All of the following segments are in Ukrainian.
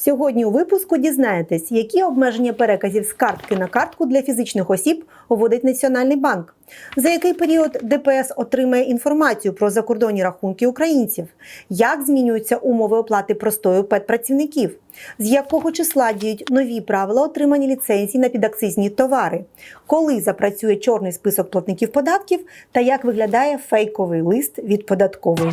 Сьогодні у випуску дізнаєтесь, які обмеження переказів з картки на картку для фізичних осіб вводить Національний банк, за який період ДПС отримає інформацію про закордонні рахунки українців, як змінюються умови оплати простою педпрацівників, з якого числа діють нові правила отримання ліцензій на підакцизні товари, коли запрацює чорний список платників податків? Та як виглядає фейковий лист від податкової.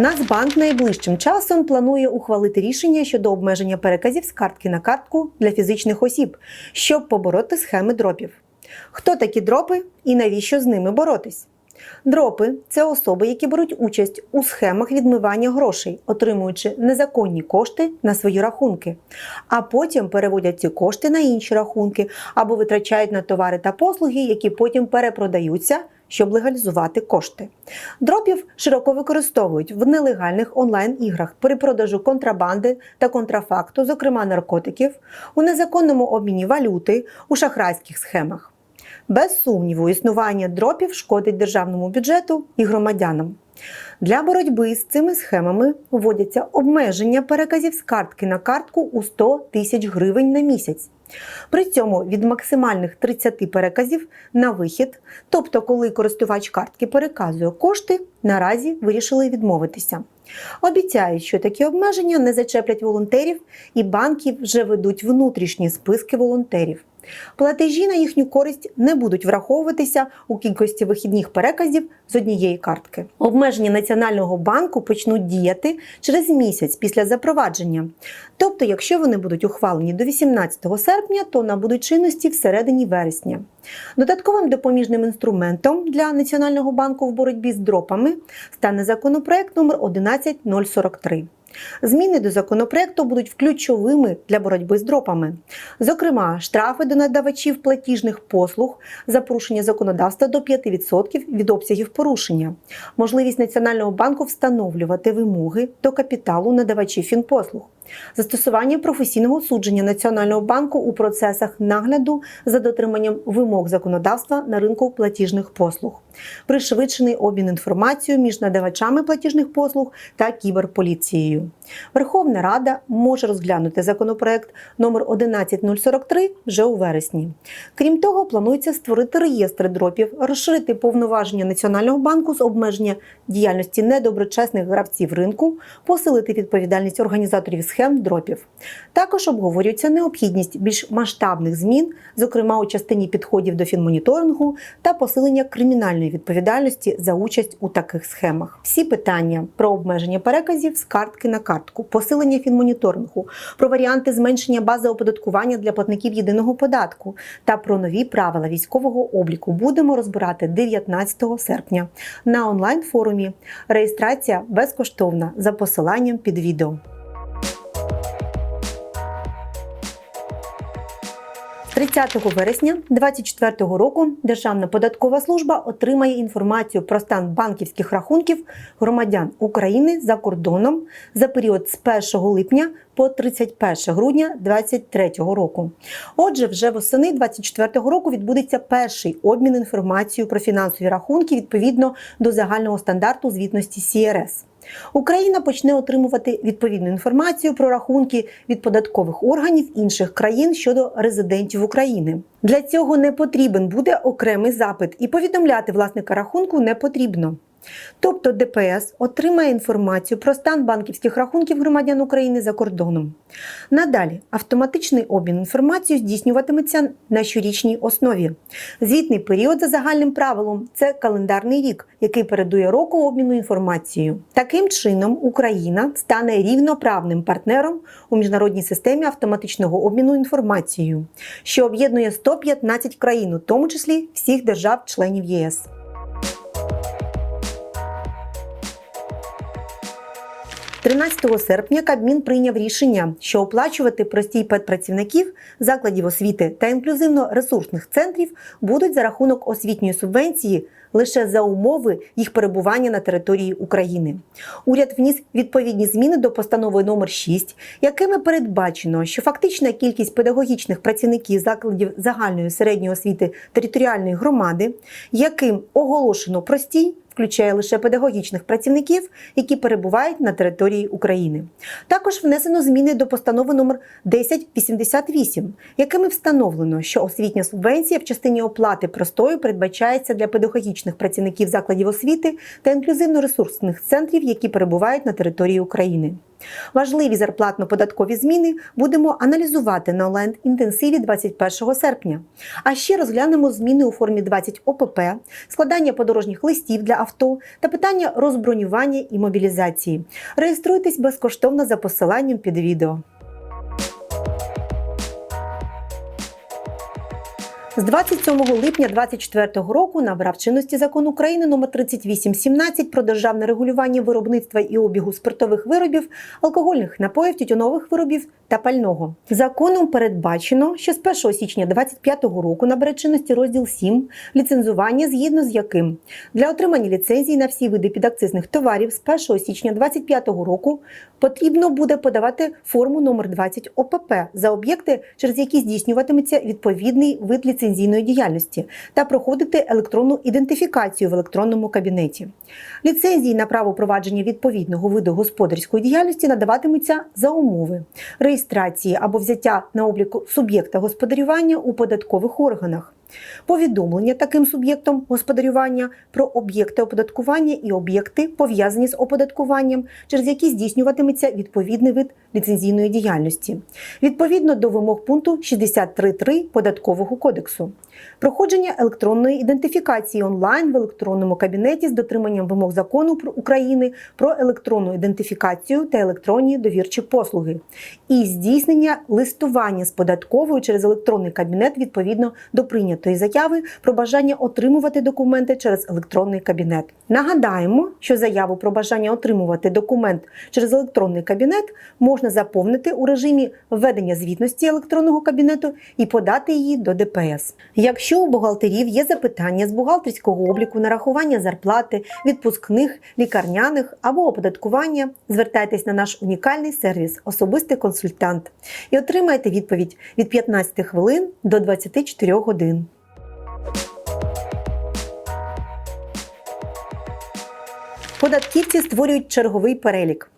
Нацбанк найближчим часом планує ухвалити рішення щодо обмеження переказів з картки на картку для фізичних осіб, щоб побороти схеми дропів. Хто такі дропи і навіщо з ними боротись? Дропи це особи, які беруть участь у схемах відмивання грошей, отримуючи незаконні кошти на свої рахунки, а потім переводять ці кошти на інші рахунки або витрачають на товари та послуги, які потім перепродаються, щоб легалізувати кошти. Дропів широко використовують в нелегальних онлайн-іграх при продажу контрабанди та контрафакту, зокрема наркотиків, у незаконному обміні валюти, у шахрайських схемах. Без сумніву, існування дропів шкодить державному бюджету і громадянам. Для боротьби з цими схемами вводяться обмеження переказів з картки на картку у 100 тисяч гривень на місяць. При цьому від максимальних 30 переказів на вихід, тобто коли користувач картки переказує кошти, наразі вирішили відмовитися. Обіцяють, що такі обмеження не зачеплять волонтерів, і банки вже ведуть внутрішні списки волонтерів. Платежі на їхню користь не будуть враховуватися у кількості вихідних переказів з однієї картки. Обмеження Національного банку почнуть діяти через місяць після запровадження. Тобто, якщо вони будуть ухвалені до 18 серпня, то набудуть чинності всередині вересня. Додатковим допоміжним інструментом для Національного банку в боротьбі з дропами стане законопроект номер 11043. Зміни до законопроекту будуть ключовими для боротьби з дропами. Зокрема, штрафи до надавачів платіжних послуг за порушення законодавства до 5% від обсягів порушення, можливість Національного банку встановлювати вимоги до капіталу надавачів фінпослуг, застосування професійного судження Національного банку у процесах нагляду за дотриманням вимог законодавства на ринку платіжних послуг, пришвидшений обмін інформацією між надавачами платіжних послуг та кіберполіцією. Верховна Рада може розглянути законопроект номер 11043 вже у вересні. Крім того, планується створити реєстри дропів, розширити повноваження Національного банку з обмеження діяльності недоброчесних гравців ринку, посилити відповідальність організаторів схем дропів. Також обговорюється необхідність більш масштабних змін, зокрема у частині підходів до фінмоніторингу та посилення кримінальної відповідальності за участь у таких схемах. Всі питання про обмеження переказів з картки на картку, посилення фінмоніторингу, про варіанти зменшення бази оподаткування для платників єдиного податку та про нові правила військового обліку будемо розбирати 19 серпня на онлайн форумі. Реєстрація безкоштовна за посиланням під відео. 30 вересня 2024 року Державна податкова служба отримає інформацію про стан банківських рахунків громадян України за кордоном за період з 1 липня по 31 грудня 2023 року. Отже, вже восени 2024 року відбудеться перший обмін інформацією про фінансові рахунки відповідно до загального стандарту звітності СІРС. Україна почне отримувати відповідну інформацію про рахунки від податкових органів інших країн щодо резидентів України. Для цього не потрібен буде окремий запит, і повідомляти власника рахунку не потрібно. Тобто ДПС отримає інформацію про стан банківських рахунків громадян України за кордоном. Надалі автоматичний обмін інформацією здійснюватиметься на щорічній основі. Звітний період за загальним правилом це календарний рік, який передує року обміну інформацією. Таким чином, Україна стане рівноправним партнером у міжнародній системі автоматичного обміну інформацією, що об'єднує 115 країн, у тому числі всіх держав-членів ЄС. – 13 серпня Кабмін прийняв рішення, що оплачувати простій педпрацівників закладів освіти та інклюзивно-ресурсних центрів будуть за рахунок освітньої субвенції лише за умови їх перебування на території України. Уряд вніс відповідні зміни до постанови номер 6, якими передбачено, що фактична кількість педагогічних працівників закладів загальної середньої освіти територіальної громади, яким оголошено простій, включає лише педагогічних працівників, які перебувають на території України. Також внесено зміни до постанови номер 1088, якими встановлено, що освітня субвенція в частині оплати простою передбачається для педагогічних працівників закладів освіти та інклюзивно-ресурсних центрів, які перебувають на території України. Важливі зарплатно-податкові зміни будемо аналізувати на онлайн-інтенсиві 21 серпня. А ще розглянемо зміни у формі 20 ОПП, складання подорожніх листів для авто та питання розбронювання і мобілізації. Реєструйтесь безкоштовно за посиланням під відео. З 27 липня 2024 року набрав чинності закон України номер 3817 про державне регулювання виробництва і обігу спиртових виробів, алкогольних напоїв, тютюнових виробів та пального. Законом передбачено, що з 1 січня 2025 року набере чинності розділ 7 ліцензування, згідно з яким для отримання ліцензії на всі види підакцизних товарів з 1 січня 2025 року потрібно буде подавати форму номер 20 ОПП за об'єкти, через які здійснюватиметься відповідний вид ліцензійної діяльності та проходити електронну ідентифікацію в електронному кабінеті. Ліцензії на право провадження відповідного виду господарської діяльності надаватимуться за умови реєстрації або взяття на облік суб'єкта господарювання у податкових органах. Повідомлення таким суб'єктом господарювання про об'єкти оподаткування і об'єкти, пов'язані з оподаткуванням, через які здійснюватиметься відповідний вид ліцензійної діяльності, відповідно до вимог пункту 63.3 Податкового кодексу. Проходження електронної ідентифікації онлайн в електронному кабінеті з дотриманням вимог закону України про електронну ідентифікацію та електронні довірчі послуги, і здійснення листування з податковою через електронний кабінет відповідно до прийнятої заяви про бажання отримувати документи через електронний кабінет. Нагадаємо, що заяву про бажання отримувати документ через електронний кабінет можна заповнити у режимі введення звітності електронного кабінету і подати її до ДПС. Якщо у бухгалтерів є запитання з бухгалтерського обліку, нарахування зарплати, відпускних, лікарняних або оподаткування, звертайтесь на наш унікальний сервіс Особистий консультант і отримайте відповідь від 15 хвилин до 24 годин. Податківці створюють черговий перелік.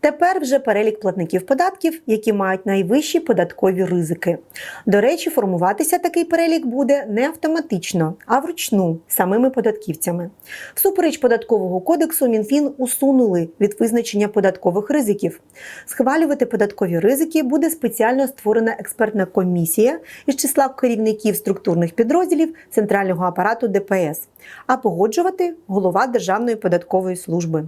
Тепер вже перелік платників податків, які мають найвищі податкові ризики. До речі, формуватися такий перелік буде не автоматично, а вручну самими податківцями. Всупереч податкового кодексу МінФін усунули від визначення податкових ризиків. Схвалювати податкові ризики буде спеціально створена експертна комісія із числа керівників структурних підрозділів центрального апарату ДПС, а погоджувати голова Державної податкової служби.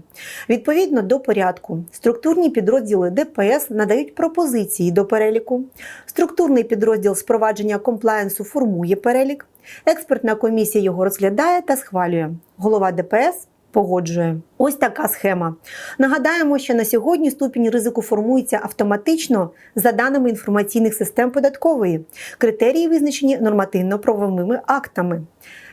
Відповідно до порядку, структурні підрозділи ДПС надають пропозиції до переліку. Структурний підрозділ з провадження комплаєнсу формує перелік. Експертна комісія його розглядає та схвалює. Голова ДПС погоджує. Ось така схема. Нагадаємо, що на сьогодні ступінь ризику формується автоматично за даними інформаційних систем податкової. Критерії визначені нормативно-правовими актами.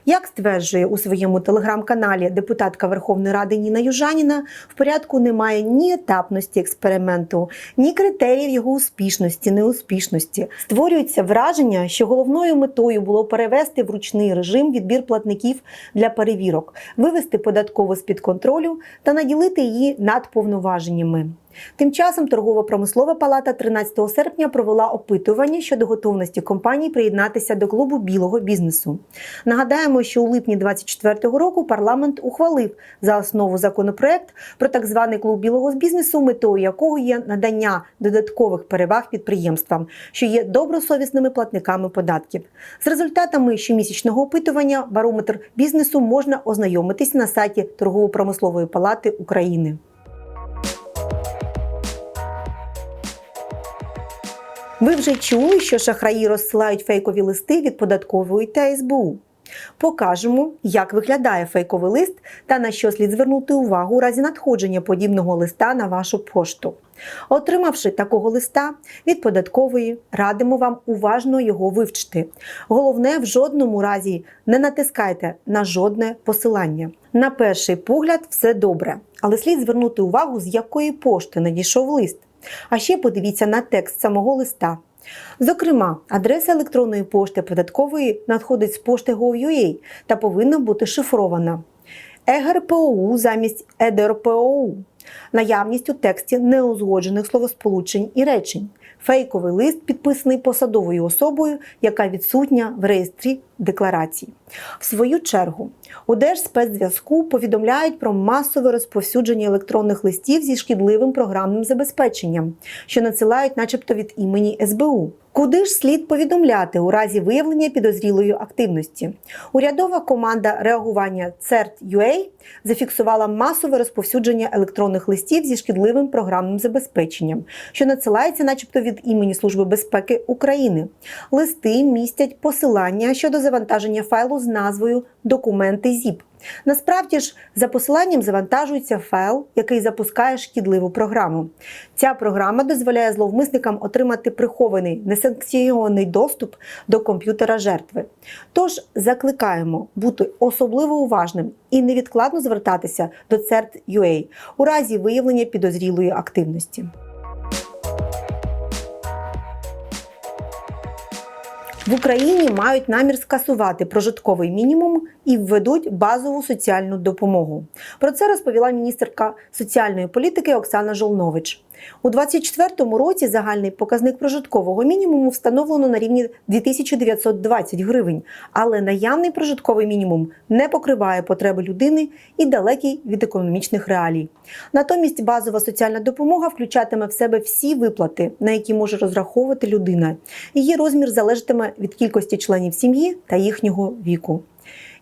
Як стверджує у своєму телеграм-каналі депутатка Верховної Ради Ніна Южаніна, в порядку немає ні етапності експерименту, ні критеріїв його успішності, неуспішності. Створюється враження, що головною метою було перевести в ручний режим відбір платників для перевірок, вивести податково з під контролю та наділити її надповноваженнями. Тим часом торгово-промислова палата 13 серпня провела опитування щодо готовності компаній приєднатися до клубу білого бізнесу. Нагадаємо, що у липні 2024 року парламент ухвалив за основу законопроект про так званий клуб білого бізнесу, метою якого є надання додаткових переваг підприємствам, що є добросовісними платниками податків. З результатами щомісячного опитування барометр бізнесу можна ознайомитись на сайті торгово-промислової палати України. Ви вже чули, що шахраї розсилають фейкові листи від податкової та СБУ. Покажемо, як виглядає фейковий лист та на що слід звернути увагу у разі надходження подібного листа на вашу пошту. Отримавши такого листа від податкової, радимо вам уважно його вивчити. Головне, в жодному разі не натискайте на жодне посилання. На перший погляд, все добре, але слід звернути увагу, з якої пошти надійшов лист. А ще подивіться на текст самого листа. Зокрема, адреса електронної пошти податкової надходить з пошти Gov.ua та повинна бути шифрована. ЕГРПОУ замість ЕДРПОУ. Наявність у тексті неузгоджених словосполучень і речень. Фейковий лист підписаний посадовою особою, яка відсутня в реєстрі декларацій. В свою чергу, у Держспецзв'язку повідомляють про масове розповсюдження електронних листів зі шкідливим програмним забезпеченням, що надсилають, начебто, від імені СБУ. Куди ж слід повідомляти у разі виявлення підозрілої активності? Урядова команда реагування CERT.UA зафіксувала масове розповсюдження електронних листів зі шкідливим програмним забезпеченням, що надсилається, начебто, від імені Служби безпеки України. Листи містять посилання щодо завантаження файлу з назвою Документи ЗІП. Насправді ж, за посиланням завантажується файл, який запускає шкідливу програму. Ця програма дозволяє зловмисникам отримати прихований несанкційований доступ до комп'ютера жертви. Тож закликаємо бути особливо уважним і невідкладно звертатися до CERT.UA у разі виявлення підозрілої активності. В Україні мають намір скасувати прожитковий мінімум і введуть базову соціальну допомогу. Про це розповіла міністерка соціальної політики Оксана Жолнович. У 2024 році загальний показник прожиткового мінімуму встановлено на рівні 2920 гривень, але наявний прожитковий мінімум не покриває потреби людини і далекий від економічних реалій. Натомість базова соціальна допомога включатиме в себе всі виплати, на які може розраховувати людина. Її розмір залежатиме від кількості членів сім'ї та їхнього віку.